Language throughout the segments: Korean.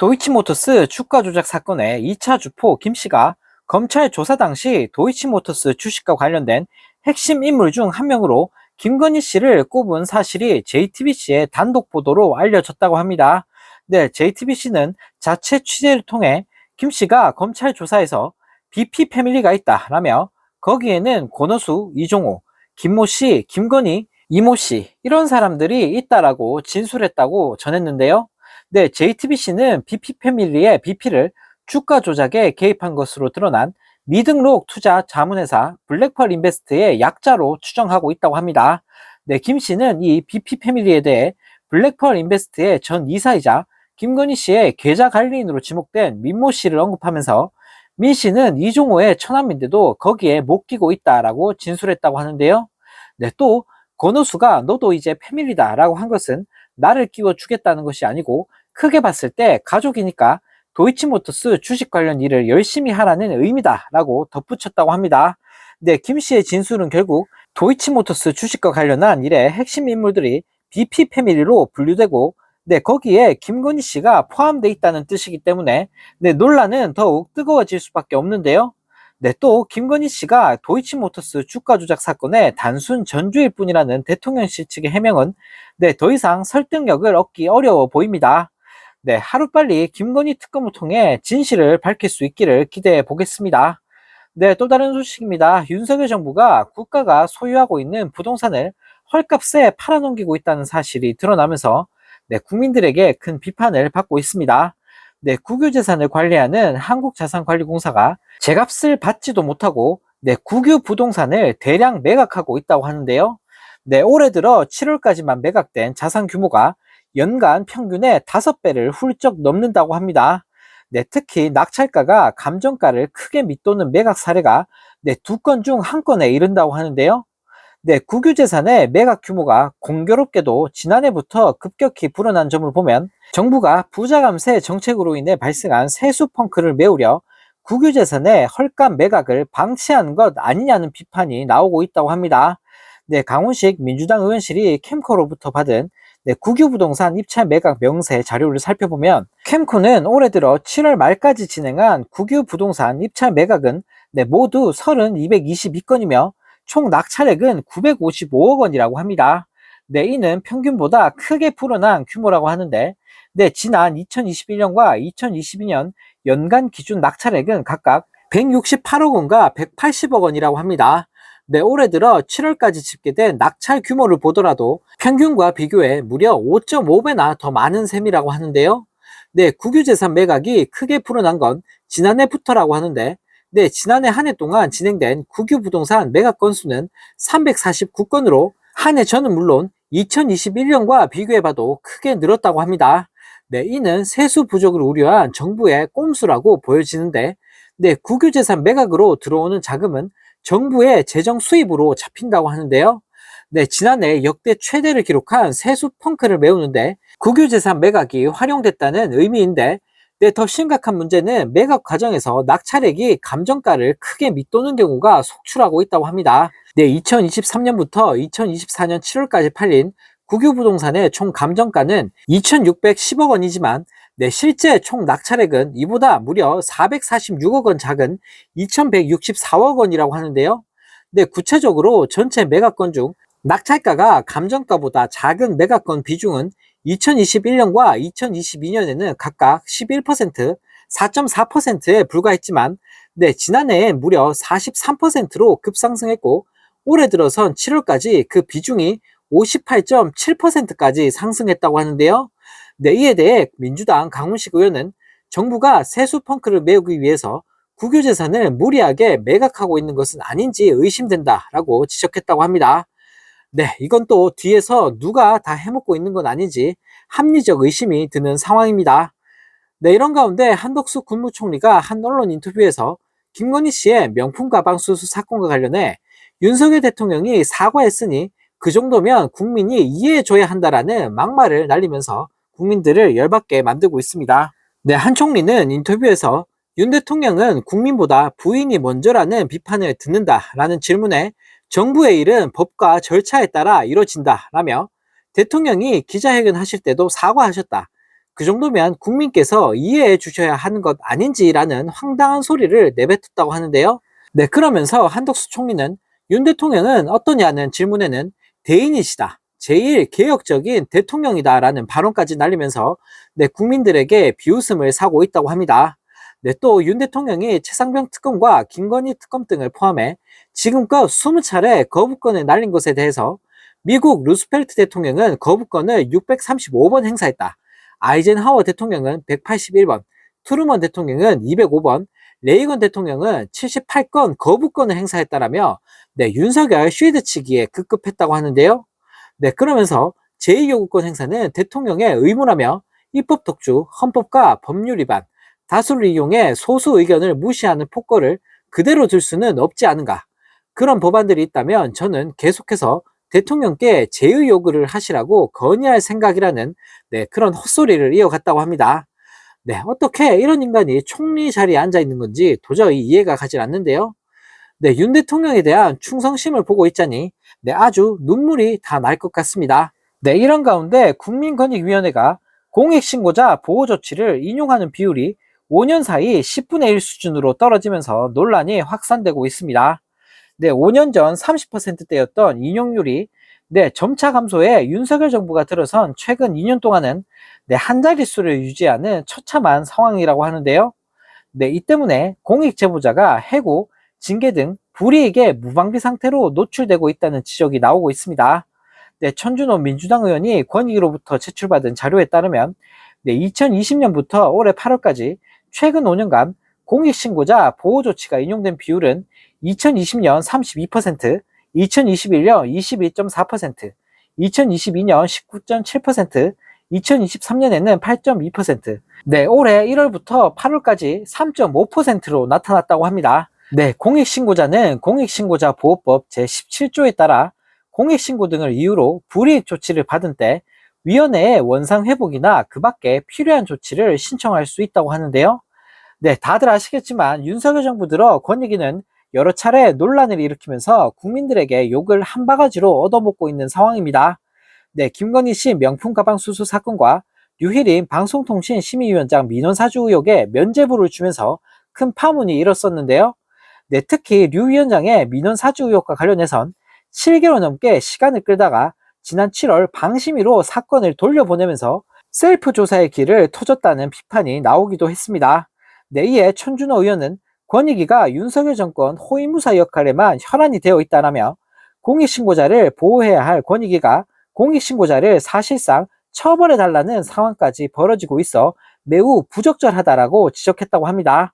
도이치모터스 주가 조작 사건의 2차 주포 김 씨가 검찰 조사 당시 도이치모터스 주식과 관련된 핵심 인물 중 한 명으로 김건희 씨를 꼽은 사실이 JTBC의 단독 보도로 알려졌다고 합니다. 네, JTBC는 자체 취재를 통해 김 씨가 검찰 조사에서 BP 패밀리가 있다라며 거기에는 권오수, 이종호, 김모 씨, 김건희, 이모 씨 이런 사람들이 있다라고 진술했다고 전했는데요. 네, JTBC는 BP 패밀리의 BP를 주가 조작에 개입한 것으로 드러난 미등록 투자 자문회사 블랙펄 인베스트의 약자로 추정하고 있다고 합니다. 네, 김 씨는 이 BP 패밀리에 대해 블랙펄 인베스트의 전 이사이자 김건희 씨의 계좌 관리인으로 지목된 민모 씨를 언급하면서 민 씨는 이종호의 처남인데도 거기에 못 끼고 있다라고 진술했다고 하는데요. 네, 또 권오수가 너도 이제 패밀리다라고 한 것은 나를 끼워 주겠다는 것이 아니고 크게 봤을 때 가족이니까 도이치모터스 주식 관련 일을 열심히 하라는 의미다 라고 덧붙였다고 합니다. 네, 김 씨의 진술은 결국 도이치모터스 주식과 관련한 일의 핵심 인물들이 BP 패밀리로 분류되고 네, 거기에 김건희 씨가 포함되어 있다는 뜻이기 때문에 네, 논란은 더욱 뜨거워질 수밖에 없는데요. 네, 또 김건희 씨가 도이치모터스 주가 조작 사건의 단순 전주일 뿐이라는 대통령실 측의 해명은 네, 더 이상 설득력을 얻기 어려워 보입니다. 네, 하루빨리 김건희 특검을 통해 진실을 밝힐 수 있기를 기대해 보겠습니다. 네, 또 다른 소식입니다. 윤석열 정부가 국가가 소유하고 있는 부동산을 헐값에 팔아넘기고 있다는 사실이 드러나면서 네, 국민들에게 큰 비판을 받고 있습니다. 네, 국유재산을 관리하는 한국자산관리공사가 제값을 받지도 못하고 네, 국유 부동산을 대량 매각하고 있다고 하는데요. 네, 올해 들어 7월까지만 매각된 자산 규모가 연간 평균의 5배를 훌쩍 넘는다고 합니다. 네, 특히 낙찰가가 감정가를 크게 밑도는 매각 사례가 네, 두 건 중 한 건에 이른다고 하는데요. 네, 국유재산의 매각 규모가 공교롭게도 지난해부터 급격히 불어난 점을 보면 정부가 부자 감세 정책으로 인해 발생한 세수 펑크를 메우려 국유재산의 헐값 매각을 방치한 것 아니냐는 비판이 나오고 있다고 합니다. 네, 강훈식 민주당 의원실이 캠코로부터 받은 네, 국유부동산 입찰 매각 명세 자료를 살펴보면 캠코는 올해 들어 7월 말까지 진행한 국유부동산 입찰 매각은 네, 모두 30, 222건이며 총 낙찰액은 955억 원이라고 합니다. 네, 이는 평균보다 크게 불어난 규모라고 하는데 네, 지난 2021년과 2022년 연간 기준 낙찰액은 각각 168억 원과 180억 원이라고 합니다. 네, 올해 들어 7월까지 집계된 낙찰 규모를 보더라도 평균과 비교해 무려 5.5배나 더 많은 셈이라고 하는데요. 네, 국유재산 매각이 크게 불어난 건 지난해부터라고 하는데, 네, 지난해 한 해 동안 진행된 국유부동산 매각 건수는 349건으로 한 해 전은 물론 2021년과 비교해봐도 크게 늘었다고 합니다. 네, 이는 세수 부족을 우려한 정부의 꼼수라고 보여지는데, 네, 국유재산 매각으로 들어오는 자금은 정부의 재정 수입으로 잡힌다고 하는데요. 네, 지난해 역대 최대를 기록한 세수 펑크를 메우는데 국유재산 매각이 활용됐다는 의미인데 네, 더 심각한 문제는 매각 과정에서 낙찰액이 감정가를 크게 밑도는 경우가 속출하고 있다고 합니다. 네, 2023년부터 2024년 7월까지 팔린 국유부동산의 총 감정가는 2,610억 원이지만 네, 실제 총 낙찰액은 이보다 무려 446억 원 작은 2,164억 원이라고 하는데요. 네, 구체적으로 전체 매각건 중 낙찰가가 감정가보다 작은 매각건 비중은 2021년과 2022년에는 각각 11%, 4.4%에 불과했지만 네, 지난해에 무려 43%로 급상승했고 올해 들어선 7월까지 그 비중이 58.7%까지 상승했다고 하는데요. 네, 이에 대해 민주당 강훈식 의원은 정부가 세수 펑크를 메우기 위해서 국유 재산을 무리하게 매각하고 있는 것은 아닌지 의심된다라고 지적했다고 합니다. 네, 이건 또 뒤에서 누가 다 해먹고 있는 건 아닌지 합리적 의심이 드는 상황입니다. 네, 이런 가운데 한덕수 국무총리가 한 언론 인터뷰에서 김건희 씨의 명품 가방 수수 사건과 관련해 윤석열 대통령이 사과했으니 그 정도면 국민이 이해해줘야 한다라는 막말을 날리면서 국민들을 열받게 만들고 있습니다. 네, 한 총리는 인터뷰에서 윤 대통령은 국민보다 부인이 먼저라는 비판을 듣는다라는 질문에 정부의 일은 법과 절차에 따라 이루어진다라며 대통령이 기자회견 하실 때도 사과하셨다. 그 정도면 국민께서 이해해 주셔야 하는 것 아닌지라는 황당한 소리를 내뱉었다고 하는데요. 네, 그러면서 한덕수 총리는 윤 대통령은 어떠냐는 질문에는 대인이시다. 제일 개혁적인 대통령이다라는 발언까지 날리면서 네, 국민들에게 비웃음을 사고 있다고 합니다. 네, 또 윤 대통령이 최상병 특검과 김건희 특검 등을 포함해 지금껏 20차례 거부권을 날린 것에 대해서 미국 루스펠트 대통령은 거부권을 635번 행사했다. 아이젠하워 대통령은 181번, 트루먼 대통령은 205번, 레이건 대통령은 78건 거부권을 행사했다라며 네, 윤석열 쉴드 치기에 급급했다고 하는데요. 네, 그러면서 제2요구권 행사는 대통령의 의무라며 입법 독주, 헌법과 법률 위반, 다수를 이용해 소수 의견을 무시하는 폭거를 그대로 둘 수는 없지 않은가. 그런 법안들이 있다면 저는 계속해서 대통령께 제의 요구를 하시라고 건의할 생각이라는 네, 그런 헛소리를 이어갔다고 합니다. 네, 어떻게 이런 인간이 총리 자리에 앉아 있는 건지 도저히 이해가 가질 않는데요. 네, 윤 대통령에 대한 충성심을 보고 있자니 네, 아주 눈물이 다 날 것 같습니다. 네, 이런 가운데 국민권익위원회가 공익신고자 보호 조치를 인용하는 비율이 5년 사이 10분의 1 수준으로 떨어지면서 논란이 확산되고 있습니다. 네, 5년 전 30%대였던 인용률이 네, 점차 감소해 윤석열 정부가 들어선 최근 2년 동안은 네, 한 자릿수를 유지하는 처참한 상황이라고 하는데요. 네, 이 때문에 공익 제보자가 해고, 징계 등 불이익에 무방비 상태로 노출되고 있다는 지적이 나오고 있습니다. 네, 천준호 민주당 의원이 권익위로부터 제출받은 자료에 따르면 네, 2020년부터 올해 8월까지 최근 5년간 공익신고자 보호 조치가 인용된 비율은 2020년 32%, 2021년 21.4%, 2022년 19.7%, 2023년에는 8.2%, 네, 올해 1월부터 8월까지 3.5%로 나타났다고 합니다. 네, 공익신고자는 공익신고자 보호법 제17조에 따라 공익신고 등을 이유로 불이익 조치를 받은 때 위원회에 원상 회복이나 그 밖에 필요한 조치를 신청할 수 있다고 하는데요. 네, 다들 아시겠지만 윤석열 정부 들어 권익위는 여러 차례 논란을 일으키면서 국민들에게 욕을 한 바가지로 얻어먹고 있는 상황입니다. 네, 김건희 씨 명품 가방 수수 사건과 류희린 방송통신 심의위원장 민원 사주 의혹에 면죄부를 주면서 큰 파문이 일었었는데요. 네, 특히 류 위원장의 민원 사주 의혹과 관련해선 7개월 넘게 시간을 끌다가 지난 7월 방심위로 사건을 돌려보내면서 셀프 조사의 길을 터줬다는 비판이 나오기도 했습니다. 네, 이에 천준호 의원은 권익위가 윤석열 정권 호위무사 역할에만 혈안이 되어 있다라며 공익신고자를 보호해야 할 권익위가 공익신고자를 사실상 처벌해달라는 상황까지 벌어지고 있어 매우 부적절하다라고 지적했다고 합니다.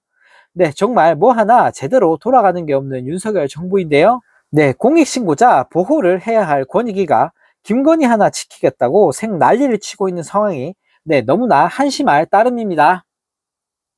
네, 정말 뭐 하나 제대로 돌아가는 게 없는 윤석열 정부인데요. 네, 공익신고자 보호를 해야 할 권익위가 김건희 하나 지키겠다고 생 난리를 치고 있는 상황이 네, 너무나 한심할 따름입니다.